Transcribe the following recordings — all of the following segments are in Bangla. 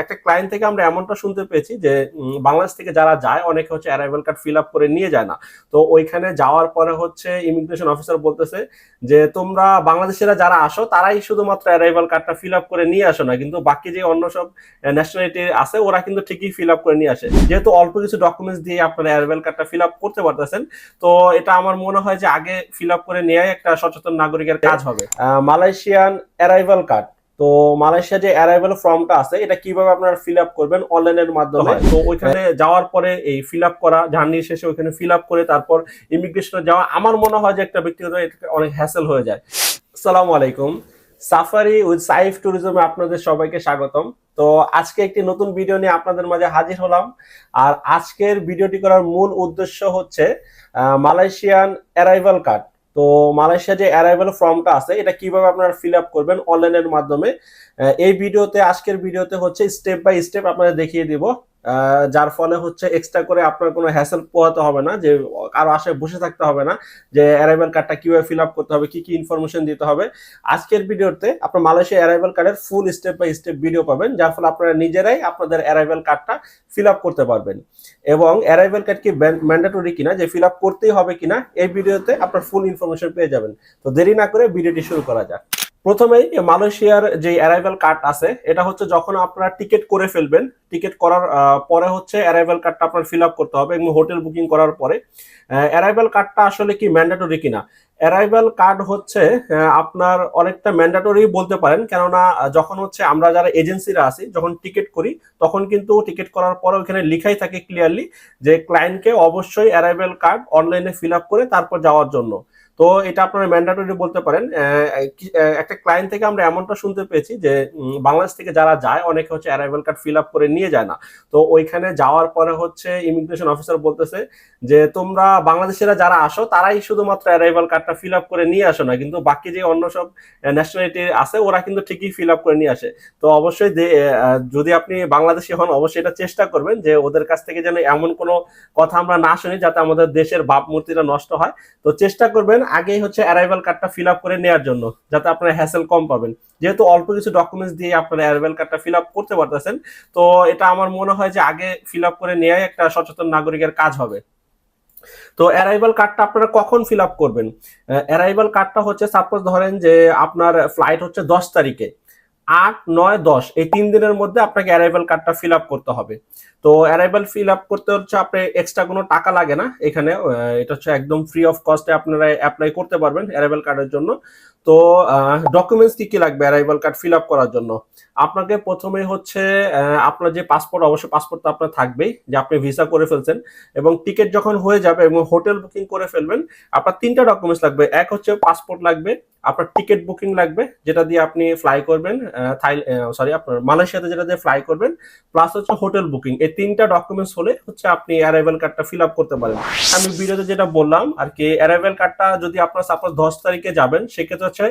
একটা ক্লায়েন্ট থেকে আমরা এমনটা শুনতে পেয়েছি যে বাংলাদেশ থেকে যারা যায়, অনেকে হচ্ছে অ্যারাইভাল কার্ড ফিল আপ করে নিয়ে যায় না। তো ওইখানে যাওয়ার পরে হচ্ছে ইমিগ্রেশন অফিসার বলতেছে যে, তোমরা বাংলাদেশিরা যারা আসো, তারাই শুধুমাত্র অ্যারাইভাল কার্ডটা ফিল আপ করে নিয়ে আসো না। কিন্তু বাকি যে অন্য সব ন্যাশনালিটি আছে, ওরা কিন্তু ঠিকই ফিল আপ করে নিয়ে আসে। যেহেতু অল্প কিছু ডকুমেন্টস দিয়ে আপনারা অ্যারাইভাল কার্ডটা ফিল আপ করতে পারতেছেন, তো এটা আমার মনে হয় যে আগে ফিল আপ করে নেওয়াই একটা সচেতন নাগরিকের কাজ হবে। মালয়েশিয়ান অ্যারাইভাল কার্ড তো মালয়েশিয়া যে অ্যারাইভাল ফর্মটা আছে এটা কীভাবে আপনারা ফিল আপ করবেন অনলাইনের মাধ্যমে? তো ওইখানে যাওয়ার পরে এই ফিল আপ করা জার্নি শেষে ওইখানে ফিল আপ করে তারপর ইমিগ্রেশনে যাওয়া আমার মনে হয় যে একটা ব্যক্তিগত এটা অনেক হ্যাসেল হয়ে যায়। আসসালামু আলাইকুম। সাফারি উইথ সাইফ ট্যুরিজমে আপনাদের সবাইকে স্বাগতম। তো আজকে একটি নতুন ভিডিও নিয়ে আপনাদের মাঝে হাজির হলাম। আর আজকের ভিডিওটি করার মূল উদ্দেশ্য হচ্ছে মালয়েশিয়ান অ্যারাইভাল কার্ড তো মালয়েশিয়া যে অ্যারাইভাল ফর্মটা আছে, এটা কীভাবে আপনারা ফিল আপ করবেন অনলাইনের মাধ্যমে এই ভিডিওতে, আজকের ভিডিওতে হচ্ছে স্টেপ বাই স্টেপ আপনাদের দেখিয়ে দিব। যার ফলে হচ্ছে এক্সট্রা করে আপনার কোনো হ্যাসেল পোহাতে হবে না, যে কারও আশায় বসে থাকতে হবে না, যে অ্যারাইভাল কার্ডটা কীভাবে ফিল আপ করতে হবে, কি কি ইনফরমেশন দিতে হবে। আজকের ভিডিওতে আপনার মালয়েশিয়া অ্যারাইভাল কার্ডের full step by step video পাবেন, যার ফলে আপনারা নিজেরাই আপনাদের অ্যারাইভাল কার্ডটা ফিল আপ করতে পারবেন। এবং অ্যারাইভাল কার্ড কি ম্যান্ডেটরি কিনা, যে ফিল আপ করতেই হবে কিনা, এই ভিডিওতে আপনার ফুল ইনফরমেশন পেয়ে যাবেন। তো দেরি না করে ভিডিওটি শুরু করা যাক। প্রথমেই মালয়েশিয়ার যে অ্যারাইভাল কার্ড আছে, এটা হচ্ছে যখন আপনারা টিকিট করে ফেলবেন টিকিট করার পরে হচ্ছে অ্যারাইভাল কার্ডটা আপনার ফিল আপ করতে হবে এবং হোটেল বুকিং করার পরে। অ্যারাইভাল কার্ডটা আসলে কি ম্যান্ডেটরি কিনা? অ্যারাইভাল কার্ড হচ্ছে আপনার অনেকটা ম্যান্ডেটরি বলতে পারেন, কেননা যখন হচ্ছে আমরা যারা এজেন্সিরা আছি, যখন টিকিট করি, তখন কিন্তু টিকিট করার পরে ওখানে লিখাই থাকে ক্লিয়ারলি যে ক্লায়েন্টকে অবশ্যই অ্যারাইভাল কার্ড অনলাইনে ফিল আপ করে তারপর যাওয়ার জন্য। তো এটা আপনারা ম্যান্ডেটরি বলতে পারেন। একটা ক্লায়েন্ট থেকে আমরা এমনটা শুনতে পেয়েছি যে বাংলাদেশ থেকে যারা যায়, অনেকে হচ্ছে অ্যারাইভাল কার্ড ফিল আপ করে নিয়ে যায় না। তো ওইখানে যাওয়ার পরে হচ্ছে ইমিগ্রেশন অফিসার বলতেছে যে, তোমরা বাংলাদেশিরা যারা আসো, তারাই শুধুমাত্র অ্যারাইভাল কার্ডটা ফিল আপ করে নিয়ে আসো না। কিন্তু বাকি যে অন্য সব ন্যাশনালিটি আছে, ওরা কিন্তু ঠিকই ফিল আপ করে নিয়ে আসে। তো অবশ্যই যদি আপনি বাংলাদেশি হন, অবশ্যই এটা চেষ্টা করবেন যে, ওদের কাছ থেকে যেন এমন কোনো কথা আমরা না শুনি, যাতে আমাদের দেশের ভাবমূর্তিটা নষ্ট হয়। তো চেষ্টা করবেন আগেই হচ্ছে অ্যারাইভাল কার্ডটা ফিল আপ করে নেওয়ার জন্য, যাতে আপনারা হ্যাসেল কম পাবেন। যেহেতু অল্প কিছু ডকুমেন্টস দিয়ে আপনারা অ্যারাইভাল কার্ডটা ফিল আপ করতে পারতেছেন, তো এটা আমার মনে হয় যে আগে ফিল আপ করে নেওয়াই একটা সচেতন নাগরিকের কাজ হবে। তো অ্যারাইভাল কার্ডটা আপনারা কখন ফিল আপ করবেন? অ্যারাইভাল কার্ডটা হচ্ছে সাপোজ ধরেন যে আপনার ফ্লাইট হচ্ছে দশ তারিখে, আট, নয়, দশ, এই তিন দিনের মধ্যে আপনাকে অ্যারাইভাল কার্ডটা ফিল আপ করতে হবে। তো অ্যারাইভাল ফিল আপ করতে হচ্ছে আপনি এক্সট্রা কোনো টাকা লাগে না এখানে এটা হচ্ছে একদম ফ্রি অফ কস্টে আপনারা অ্যাপ্লাই করতে পারবেন অ্যারাইভাল কার্ডের জন্য। তো ডকুমেন্টস কি কি লাগবে অ্যারাইভাল কার্ড ফিল আপ করার জন্য? আপনাকে প্রথমে হচ্ছে আপনার যে পাসপোর্ট অবশ্যই পাসপোর্ট তো আপনার থাকবেই, যে আপনি ভিসা করে ফেলছেন এবং টিকিট যখন হয়ে যাবে এবং হোটেল বুকিং করে ফেলবেন, আপনার তিনটা ডকুমেন্টস লাগবে। এক হচ্ছে পাসপোর্ট লাগবে, আপনার টিকিট বুকিং লাগবে, যেটা দিয়ে আপনি ফ্লাই করবেন থাই সরি আপনার মালয়েশিয়াতে যেটা দিয়ে ফ্লাই করবেন প্লাস হচ্ছে হোটেল বুকিং এই তিনটা ডকুমেন্টস হলে হচ্ছে আপনি অ্যারাইভাল কার্ডটা ফিল আপ করতে পারেন। আমি ভিডিওতে যেটা বললাম, আর কি অ্যারাইভাল কার্ডটা যদি আপনার সাপোজ দশ তারিখে যাবেন, সেক্ষেত্রে হচ্ছে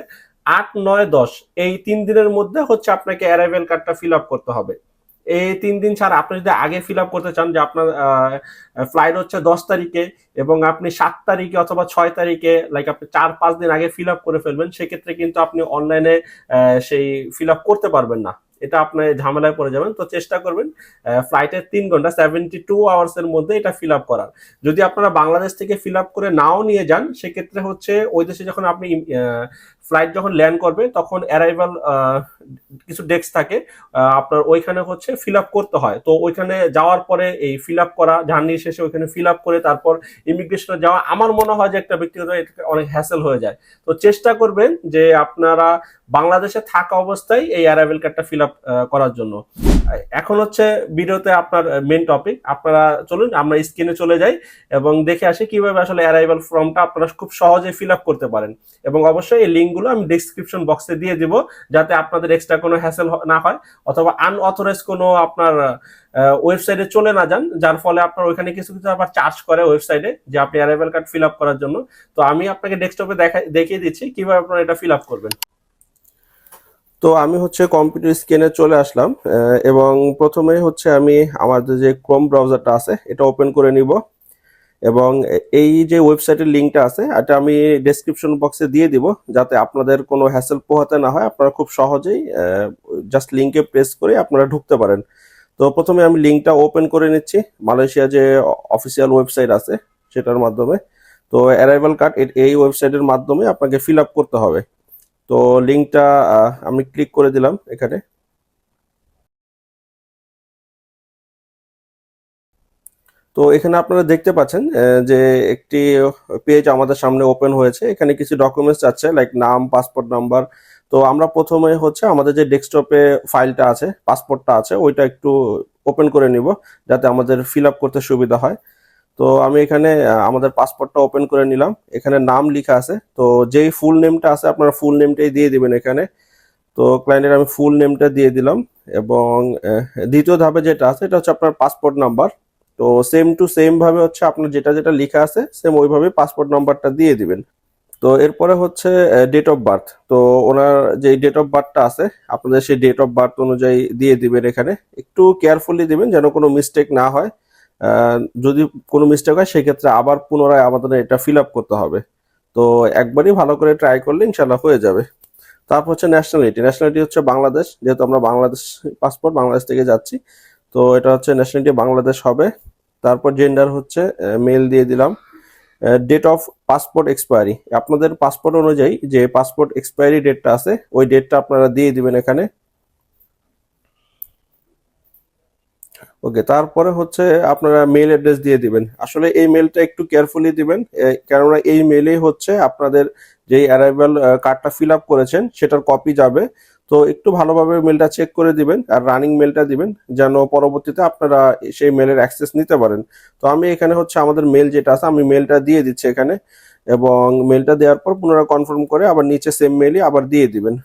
আট, নয়, দশ, এই তিন দিনের মধ্যে হচ্ছে আপনাকে অ্যারাইভাল কার্ডটা ফিল আপ করতে হবে। এই তিন দিন ছাড়া আপনি যদি আগে ফিল আপ করতে চান যে আপনার ফ্লাইট হচ্ছে দশ তারিখে এবং আপনি সাত তারিখে অথবা ছয় তারিখে লাইক আপনি চার, পাঁচ দিন আগে ফিল আপ করে ফেলবেন, সেক্ষেত্রে কিন্তু আপনি অনলাইনে সেই ফিল আপ করতে পারবেন না। এটা আপনার ঝামেলায় পড়ে যাবেন, তো চেষ্টা করবেন ফ্লাইটের তিন ঘণ্টা সেভেন্টি টু আওয়ার্স এর মধ্যে এটা ফিল আপ করার। যদি আপনারা বাংলাদেশ থেকে ফিল আপ করে নাও নিয়ে যান, সেক্ষেত্রে হচ্ছে ওই দেশে যখন আপনি ফ্লাইট যখন ল্যান্ড করবে, তখন অ্যারাইভাল কিছু ডেস্ক থাকে আপনার ওইখানে হচ্ছে ফিল আপ করতে হয়। তো ওইখানে যাওয়ার পরে এই ফিল আপ করা জার্নি শেষে ওইখানে ফিল আপ করে তারপর ইমিগ্রেশনে যাওয়া, আমার মনে হয় যে একটা ব্যক্তিগত অনেক হ্যাসেল হয়ে যায়। তো চেষ্টা করবেন যে আপনারা বাংলাদেশে থাকা অবস্থায় এই অ্যারাইভেল কার্ডটা ফিল আপ করার জন্য। এখন হচ্ছে ভিডিওতে আপনার মেন টপিক আপনারা চলুন, আমরা স্ক্রিনে চলে যাই এবং দেখে আসি কীভাবে আসলে অ্যারাইভাল ফর্মটা আপনারা খুব সহজে ফিল আপ করতে পারেন। এবং অবশ্যই এই লিঙ্কগুলো আমি ডিসক্রিপশন বক্সে দিয়ে দিব, যাতে আপনাদের এক্সট্রা কোনো হ্যাসেল না হয় অথবা আনঅথরাইজ কোনো আপনার ওয়েবসাইটে চলে না যান, যার ফলে আপনার ওইখানে কিছু কিছু আবার চার্জ করে ওয়েবসাইটে যে আপনি অ্যারাইভাল কার্ড ফিল আপ করার জন্য। তো আমি আপনাকে ডেস্কটপে দেখা দেখিয়ে দিচ্ছি কীভাবে আপনারা এটা ফিল আপ করবেন। তো আমি হচ্ছে কম্পিউটার স্ক্রিনে চলে আসলাম এবং প্রথমে হচ্ছে আমি আমাদের যে ক্রোম ব্রাউজারটা আছে, এটা ওপেন করে নিব। এবং এই যে ওয়েবসাইটের লিঙ্কটা আছে, এটা আমি ডেসক্রিপশন বক্সে দিয়ে দিব, যাতে আপনাদের কোনো হ্যাসেল পোহাতে না হয়। আপনারা খুব সহজেই জাস্ট লিঙ্কে প্রেস করে আপনারা ঢুকতে পারেন। তো প্রথমে আমি লিঙ্কটা ওপেন করে নিচ্ছি। মালয়েশিয়া যে অফিসিয়াল ওয়েবসাইট আছে, সেটার মাধ্যমে। তো অ্যারাইভাল কার্ড এই ওয়েবসাইটের মাধ্যমে আপনাকে ফিল আপ করতে হবে। তো লিঙ্কটা আমি ক্লিক করে দিলাম এখানে। তো এখানে আপনারা দেখতে পাচ্ছেন যে একটি পেজ আমাদের সামনে ওপেন হয়েছে। এখানে কিছু ডকুমেন্টস আছে লাইক নাম পাসপোর্ট নাম্বার তো আমরা প্রথমে হচ্ছে আমাদের যে ডেস্কটপে ফাইলটা আছে পাসপোর্টটা আছে, ওইটা একটু ওপেন করে নিব, যাতে আমাদের ফিল আপ করতে সুবিধা হয়। তো আমি এখানে আমাদের পাসপোর্টটা ওপেন করে নিলাম। এখানে নাম লেখা আছে, তো যেই ফুল নেমটা আছে, আপনারা ফুল নেমটাই দিয়ে দিবেন এখানে। তো ক্লায়েন্টের আমি ফুল নেমটা দিয়ে দিলাম এবং দ্বিতীয় ধাপে যেটা আছে, এটা হচ্ছে আপনার পাসপোর্ট নাম্বার তো সেম টু সেম ভাবে হচ্ছে আপনার যেটা যেটা লেখা আছে সেম ওইভাবে পাসপোর্ট নাম্বারটা দিয়ে দিবেন। তো এরপরে হচ্ছে ডেট অফ বার্থ তো ওনার যে ডেট অফ বার্থটা আছে, আপনাদের সেই ডেট অফ বার্থ অনুযায়ী দিয়ে দিবেন এখানে। একটু কেয়ারফুলি দিবেন যেন কোনো মিস্টেক না হয়। যদি কোনো মিস্টেক হয়, সেক্ষেত্রে আবার পুনরায় আমাদের এটা ফিল আপ করতে হবে। তো একবারই ভালো করে ট্রাই করলে ইনশাল্লাহ হয়ে যাবে। তারপর হচ্ছে ন্যাশনালিটি ন্যাশনালিটি হচ্ছে বাংলাদেশ। যেহেতু আমরা বাংলাদেশ পাসপোর্ট বাংলাদেশ থেকে যাচ্ছি। তো এটা হচ্ছে ন্যাশনালিটি বাংলাদেশ হবে। তারপর জেন্ডার হচ্ছে মেল দিয়ে দিলাম। ডেট অফ পাসপোর্ট এক্সপায়ারি আপনাদের পাসপোর্ট অনুযায়ী যে পাসপোর্ট এক্সপায়ারি ডেটটা আছে, ওই ডেটটা আপনারা দিয়ে দিবেন এখানে। ওকে, তারপরে হচ্ছে আপনারা মেল অ্যাড্রেস দিয়ে দিবেন। আসলে এই মেলটা একটু কেয়ারফুলি দিবেন কেননা এই মেলেই হচ্ছে আপনাদের যে অ্যারাইভাল কার্ডটা ফিল আপ করেছেন, সেটার কপি যাবে। তো একটু ভালোভাবে মেলটা চেক করে দিবেন আর রানিং মেলটা দিবেন, যেন পরবর্তীতে আপনারা সেই মেলের অ্যাক্সেস নিতে পারেন। তো আমি এখানে হচ্ছে আমাদের মেল যেটা আছে, আমি মেলটা দিয়ে দিচ্ছি এখানে এবং মেলটা দেওয়ার পর পুনরায় কনফার্ম করে আবার নিচে সেম মেলই আবার দিয়ে দিবেন।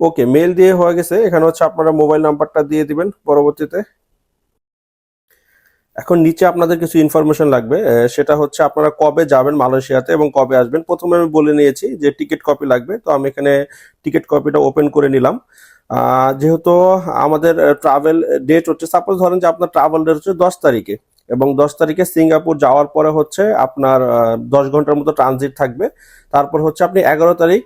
ওকে মেল দিয়ে হয়ে গেছে। এখানে হচ্ছে আপনারা মোবাইল নাম্বারটা দিয়ে দিবেন পরবর্তীতে। এখন নিচে আপনাদের কিছু ইনফরমেশন লাগবে। সেটা হচ্ছে আপনারা কবে যাবেন মালয়েশিয়াতে এবং কবে আসবেন? প্রথমে আমি বলে নিয়েছি যে টিকিট কপি লাগবে, তো আমি এখানে টিকিট কপিটা ওপেন করে নিলাম। যেহেতু আমাদের ট্রাভেল ডেট হচ্ছে সাপোজ ধরেন যে আপনার ট্রাভেল ডেট হচ্ছে দশ তারিখে। এবং দশ তারিখে সিঙ্গাপুর যাওয়ার পরে হচ্ছে আপনার দশ ঘণ্টার মতো ট্রানজিট থাকবে। তারপর হচ্ছে আপনি এগারো তারিখ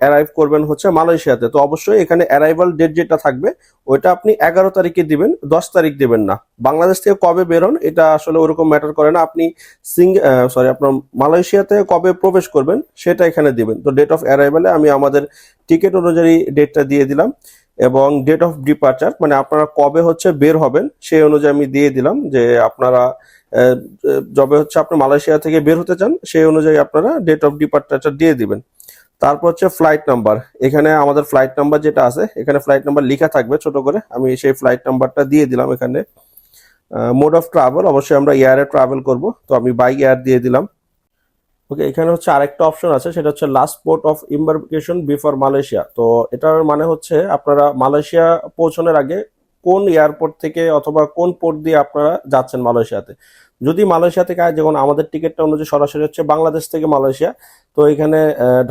অ্যারাইভ করবেন হচ্ছে মালয়েশিয়াতে। তো অবশ্যই এখানে অ্যারাইভাল ডেট যেটা থাকবে, ওইটা আপনি এগারো তারিখে দিবেন, দশ তারিখ দিবেন না। বাংলাদেশ থেকে কবে বেরোন, এটা আসলে ওরকম ম্যাটার করে না। আপনি সিং সরি আপনার মালয়েশিয়াতে কবে প্রবেশ করবেন, সেটা এখানে দিবেন। তো ডেট অফ অ্যারাইভালে আমি আমাদের টিকিট অনুযায়ী ডেটটা দিয়ে দিলাম। এবং ডেট অফ ডিপার্চার মানে আপনারা কবে হচ্ছে বের হবেন, সেই অনুযায়ী আমি দিয়ে দিলাম যে আপনারা যবে হচ্ছে আপনি মালয়েশিয়া থেকে বের হতে চান, সেই অনুযায়ী আপনারা ডেট অফ ডিপার্চারটা দিয়ে দিবেন। তারপর হচ্ছে ফ্লাইট নাম্বার এখানে আমাদের ফ্লাইট নাম্বার যেটা আছে, এখানে ফ্লাইট নাম্বার লেখা থাকবে ছোট করে। আমি সেই ফ্লাইট নাম্বারটা দিয়ে দিলাম এখানে। মোড অফ ট্রাভেল অবশ্যই আমরা এয়ারে ট্রাভেল করব। তো আমি বাই এয়ার দিয়ে দিলাম। ওকে এখানে হচ্ছে আরেকটা অপশন আছে, সেটা হচ্ছে last port of embarkation before Malaysia তো এটার মানে হচ্ছে আপনারা মালয়েশিয়া পৌঁছানোর আগে কোন এয়ারপোর্ট থেকে অথবা কোন পোর্ট দিয়ে আপনারা যাচ্ছেন মালয়েশিয়াতে? যদি মালয়েশিয়া থেকে যেমন আমাদের টিকিটটা অনুযায়ী সরাসরি হচ্ছে বাংলাদেশ থেকে মালয়েশিয়া, তো এখানে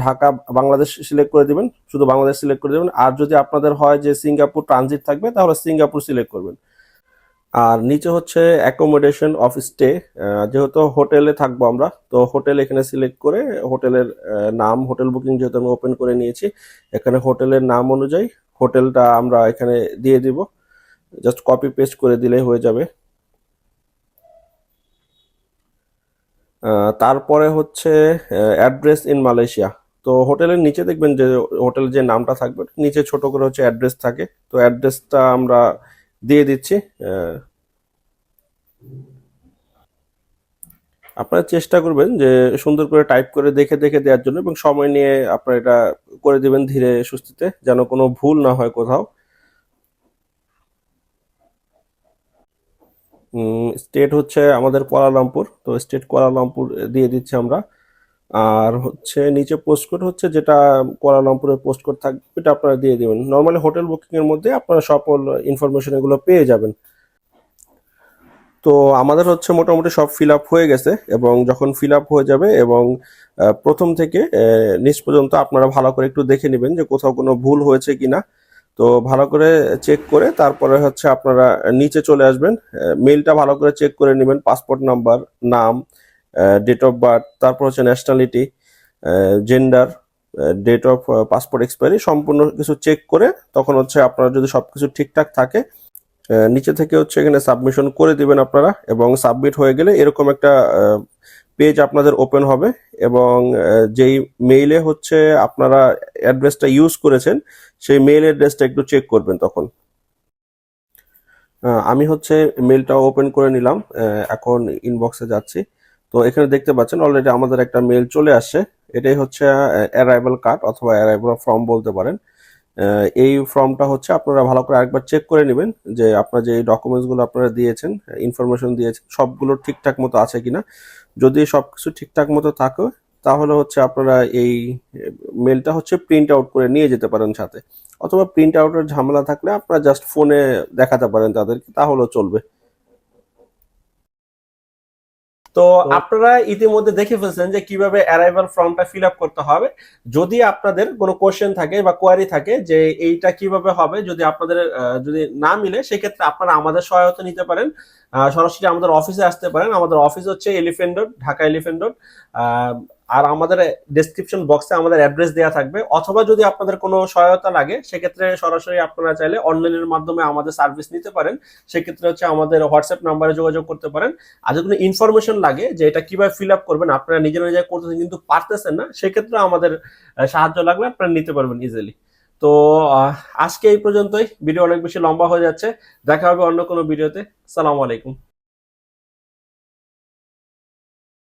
ঢাকা, বাংলাদেশ সিলেক্ট করে দিবেন, শুধু বাংলাদেশ সিলেক্ট করে দিবেন। আর যদি আপনাদের হয় যে সিঙ্গাপুর ট্রানজিট থাকবে, তাহলে সিঙ্গাপুর সিলেক্ট করবেন। আর নিচে হচ্ছে অ্যাকোমোডেশন অফ স্টে যেহেতু হোটেলে থাকব আমরা, তো হোটেল এখানে সিলেক্ট করে হোটেলের নাম, হোটেল বুকিং যেহেতু আমি ওপেন করে নিয়েছি, এখানে হোটেলের নাম অনুযায়ী হোটেলটা আমরা এখানে দিয়ে দিব। জাস্ট কপি পেস্ট করে দিলেই হয়ে যাবে। তারপরে হচ্ছে অ্যাড্রেস ইন মালয়েশিয়া তো হোটেলের নিচে দেখবেন যে হোটেলের যে নামটা থাকবে, নিচে ছোট করে হচ্ছে অ্যাড্রেস থাকে। তো অ্যাড্রেসটা আমরা দিয়ে দিচ্ছি আপনারা চেষ্টা করবেন যে সুন্দর করে টাইপ করে দেখে দেখে দেওয়ার জন্য এবং সময় নিয়ে আপনারা এটা করে দিবেন ধীরে সুস্থিতে, যেন কোনো ভুল না হয় কোথাও। স্টেট হচ্ছে আমাদের কুয়ালালামপুর, তো স্টেট কুয়ালালামপুর দিয়ে দিচ্ছি আমরা। আর হচ্ছে নিচে পোস্ট কোড হচ্ছে যেটা কুয়ালালামপুরের পোস্ট কোড থাকবে, এটা আপনারা দিয়ে দেবেন। নর্মালি হোটেল বুকিং এর মধ্যে আপনারা সকল ইনফরমেশন এগুলো পেয়ে যাবেন। তো আমাদের হচ্ছে মোটামুটি সব ফিল আপ হয়ে গেছে এবং যখন ফিল আপ হয়ে যাবে এবং প্রথম থেকে নিচ পর্যন্ত আপনারা ভালো করে একটু দেখে নেবেন যে কোথাও কোনো ভুল হয়েছে কিনা। তো ভালো করে চেক করে তারপরে হচ্ছে আপনারা নিচে চলে আসবেন। মেইলটা ভালো করে চেক করে নেবেন পাসপোর্ট নাম্বার নাম ডেট অফ বার্থ তারপর হচ্ছে nationality gender date of passport expiry সম্পূর্ণ কিছু চেক করে তখন হচ্ছে আপনারা যদি সবকিছু ঠিকঠাক থাকে নিচে থেকে হচ্ছে এখানে সাবমিশন করে দিবেন আপনারা এবং সাবমিট হয়ে গেলে এরকম একটা পেজ আপনাদের ওপেন হবে এবং যেই মেইলে হচ্ছে আপনারা অ্যাড্রেসটা ইউজ করেছেন, সেই মেইল অ্যাড্রেসটা একটু চেক করবেন তখন। আমি হচ্ছে মেইলটা ওপেন করে নিলাম এখন ইনবক্সে যাচ্ছি। তো এখানে দেখতে পাচ্ছেন অলরেডি আমাদের একটা মেল চলে আসছে। এটাই হচ্ছে অ্যারাইভাল কার্ড অথবা অ্যারাইভাল ফর্ম বলতে পারেন। এই ফর্মটা হচ্ছে আপনারা ভালো করে আরেকবার চেক করে নেবেন যে আপনার যে ডকুমেন্টসগুলো আপনারা দিয়েছেন ইনফরমেশন দিয়েছেন, সবগুলো ঠিকঠাক মতো আছে কিনা। যদি সবকিছু ঠিকঠাক মতো থাকে, তাহলে হচ্ছে আপনারা এই মেলটা হচ্ছে প্রিন্ট আউট করে নিয়ে যেতে পারেন সাথে। অথবা প্রিন্ট আউটের ঝামেলা থাকলে আপনারা জাস্ট ফোনে দেখাতে পারেন তাদেরকে, তাহলেও চলবে। তো আপনারা ইতিমধ্যে দেখে ফেলছেন যে কীভাবে অ্যারাইভাল ফর্মটা ফিল আপ করতে হবে। যদি আপনাদের কোনো কোয়েশ্চেন থাকে বা কোয়ারি থাকে যে এইটা কীভাবে হবে যদি আপনাদের যদি না মিলে সেক্ষেত্রে আপনারা আমাদের সহায়তা নিতে পারেন। সরাসরি আমাদের অফিসে আসতে পারেন। আমাদের অফিস হচ্ছে Elephant Road Dhaka Elephant Road আর আমাদের ডেসক্রিপশন বক্সে আমাদের অ্যাড্রেস দেওয়া থাকবে। অথবা যদি আপনাদের কোনো সহায়তা লাগে, সেক্ষেত্রে সরাসরি আপনারা চাইলে অনলাইনের মাধ্যমে আমাদের সার্ভিস নিতে পারেন। সেক্ষেত্রে হচ্ছে আমাদের হোয়াটসঅ্যাপ নাম্বারে যোগাযোগ করতে পারেন। আর যদি ইনফরমেশন লাগে যে এটা কীভাবে ফিল আপ করবেন, আপনারা নিজেরা নিজে করতেছেন কিন্তু পারতেছেন না, সেক্ষেত্রে আমাদের সাহায্য লাগলে আপনারা নিতে পারবেন ইজিলি তো আজকে এই পর্যন্তই। ভিডিও অনেক বেশি লম্বা হয়ে যাচ্ছে। দেখা হবে অন্য কোনো ভিডিওতে। সালাম আলাইকুম।